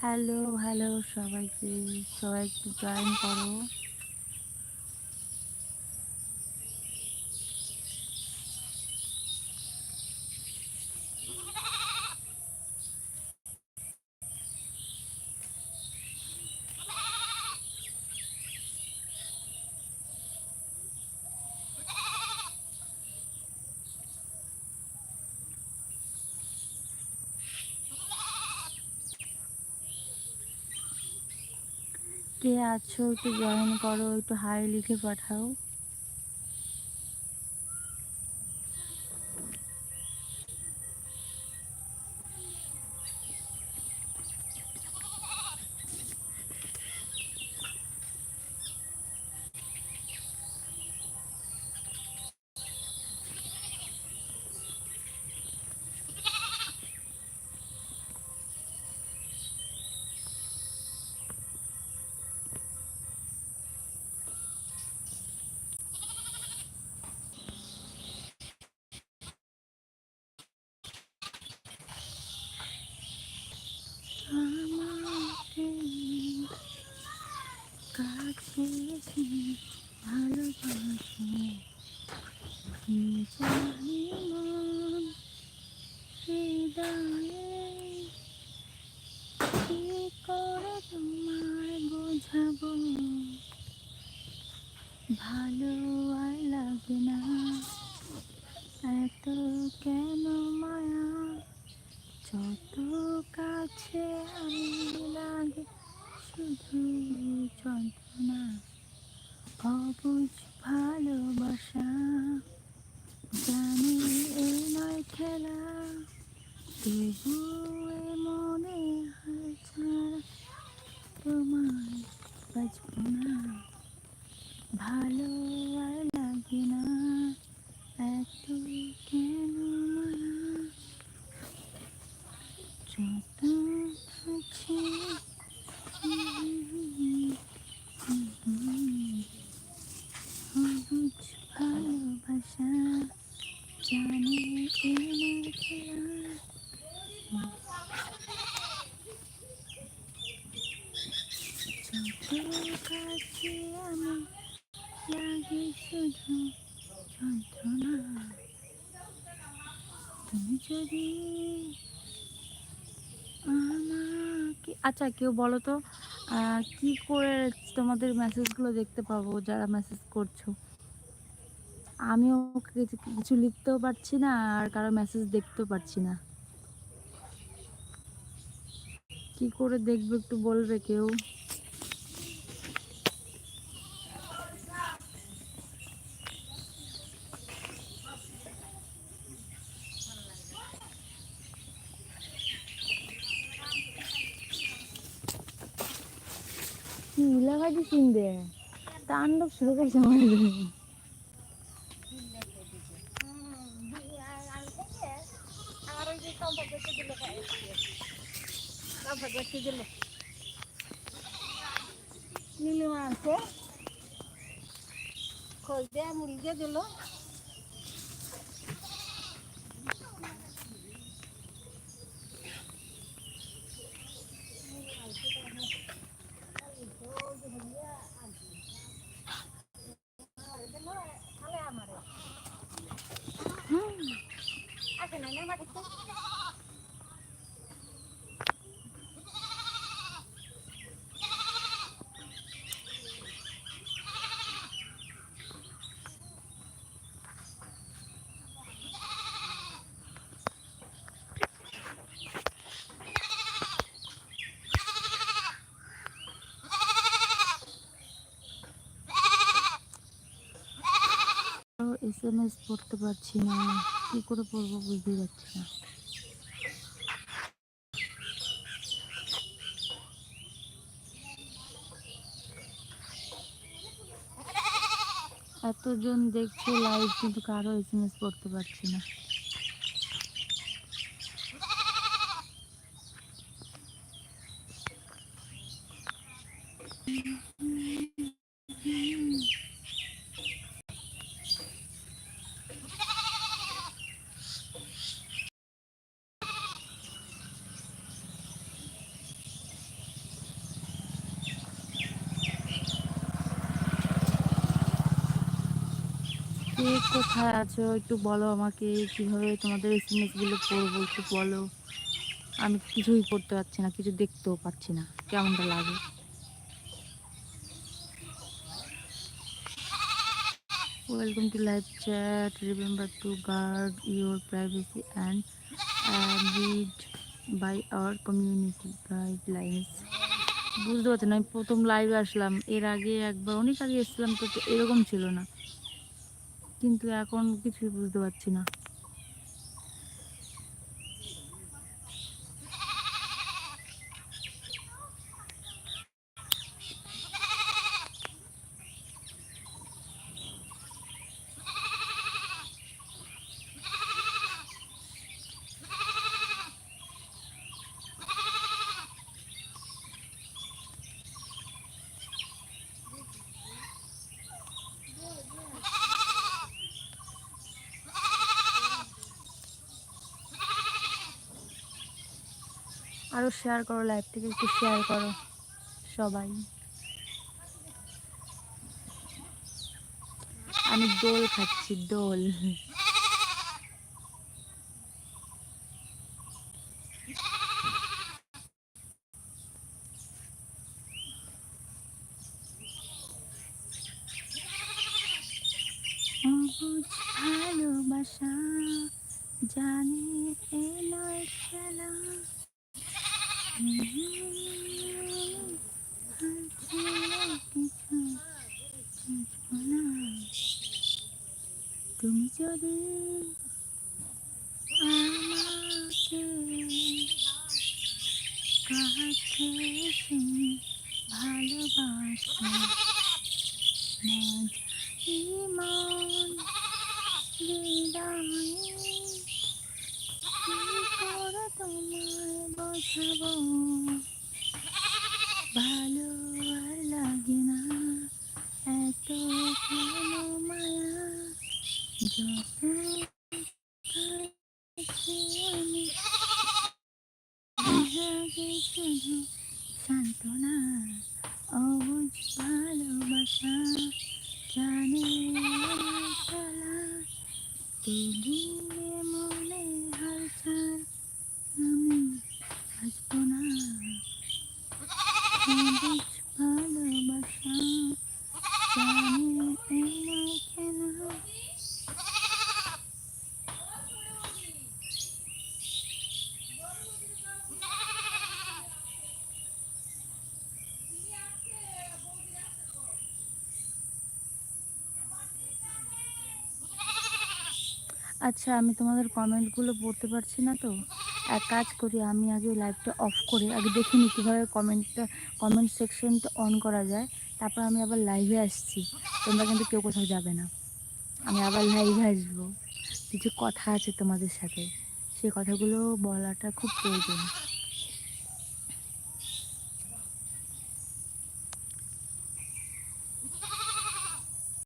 Hello hello সবাইকে সবাই একটু জয়েন করো। কে আছো একটু জয়েন করো একটু হাই লিখে পাঠাও আমাকে কাছে এসে ভালোবাসো কি জানি মন হৃদয়ে কি করে তোমায় বোঝাবো ভালো আর লাগে না। Let's. যদি আমাকে আচ্ছা কেউ বলো তো কি করে তোমাদের মেসেজগুলো দেখতে পাবো যারা মেসেজ করছ? আমিও কিছু লিখতেও পারছি না আর কারও মেসেজ দেখতেও পারছি না। কি করে দেখবে একটু বলবে কেউ? নীলাভাজি চিনবে তাণ্ডব শুরু করছে আমাদের। নীলিমা আছে খোঁজ দিয়ে মুড়ি দিয়ে দিল। আছে না এস এম এস পড়তে পারছি না। কি করে পড়ব বুঝতে পারছি না। এতজন দেখছে লাইভ কিন্তু কারও এস এম এস পড়তে পারছি না। কোথায় আছো? একটু বলো আমাকে, কীভাবে তোমাদের এসএমএসগুলো পড়ব একটু বলো। আমি কিছুই করতে পারছি না, কিছু দেখতেও পাচ্ছি না, কেমনটা লাগে? Welcome to live chat remember to guard your privacy and abide by our community guidelines বুঝতে পারছি না, আমি প্রথম লাইভে আসলাম। এর আগে একবার, অনেক আগে এসেছিলাম, তো এরকম ছিল না। কিন্তু এখন কিছুই বুঝতে পারছি না। আরও শেয়ার করো লাইভ থেকে একটু শেয়ার করো, সবাই। আমি দোল খাচ্ছি, দোল। ভালোবাসা, জানে এ নয় খেলা। তুমি যদি আমাকে কাছে এসে ভালোবাসো মন করে তোমায় বোঝাবো ভালো আর লাগে না এত কেন মায়া যত কাছে আমি লাগে শুধু সান্ত্বনা অবুঝ ভালোবাসা জানে খেলা তবুয়ে মনে হালচাল আমি অবুঝ ভালোবাসা জানে এনায় কেন আচ্ছা আমি তোমাদের কমেন্টগুলো পড়তে পারছি না তো? এক কাজ করি, আমি আগে লাইভটা অফ করে, আগে দেখে নিই কীভাবে কমেন্টটা কমেন্ট সেকশনটা অন করা যায়। তারপর আমি আবার লাইভে আসছি। তোমরা কিন্তু কেউ কোথাও যাবে না। আমি আবার লাইভে আসব। কিছু কথা আছে তোমাদের সাথে। সেই কথাগুলো বলাটা খুব প্রয়োজন।